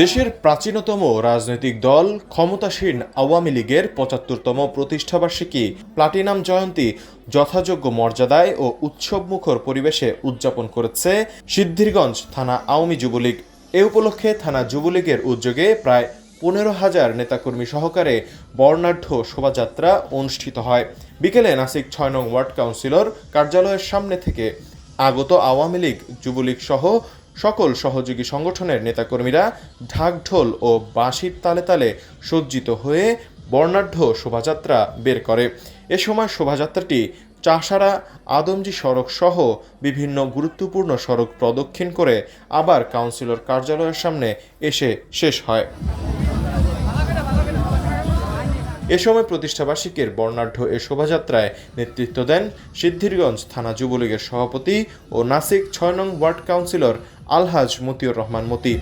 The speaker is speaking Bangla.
দেশের প্রাচীনতম রাজনৈতিক দল ক্ষমতাসীন আওয়ামী লীগের পঁচাত্তরতম প্রতিষ্ঠাবার্ষিকী প্লাটিনাম জয়ন্তী যথাযোগ্য মর্যাদায় ও উৎসবমুখর পরিবেশে উদযাপন করেছে সিদ্ধিরগঞ্জ থানা আওয়ামী যুবলীগ। এ উপলক্ষে থানা যুবলীগের উদ্যোগে প্রায় পনেরো হাজার নেতাকর্মী সহকারে বর্ণাঢ্য শোভাযাত্রা অনুষ্ঠিত হয়। বিকেলে নাসিক ছয় নং ওয়ার্ড কাউন্সিলর কার্যালয়ের সামনে থেকে আগত আওয়ামী লীগ, যুবলীগ সহ সকল সহযোগী সংগঠনের নেতাকর্মীরা ঢাকঢোল ও বাঁশির তালে তালে সজ্জিত হয়ে বর্ণাঢ্য শোভাযাত্রা বের করে। এ সময় শোভাযাত্রাটি চাষারা, আদমজি সড়ক সহ বিভিন্ন গুরুত্বপূর্ণ সড়ক প্রদক্ষিণ করে আবার কাউন্সিলর কার্যালয়ের সামনে এসে শেষ হয়। এ সময় প্রতিষ্ঠাবার্ষিকীর বর্ণাঢ্য এ শোভাযাত্রায় নেতৃত্ব দেন সিদ্ধিরগঞ্জ থানা যুবলীগের সভাপতি ও নাসিক ছয় নং ওয়ার্ড কাউন্সিলর আলহাজ মতিউর রহমান মতি।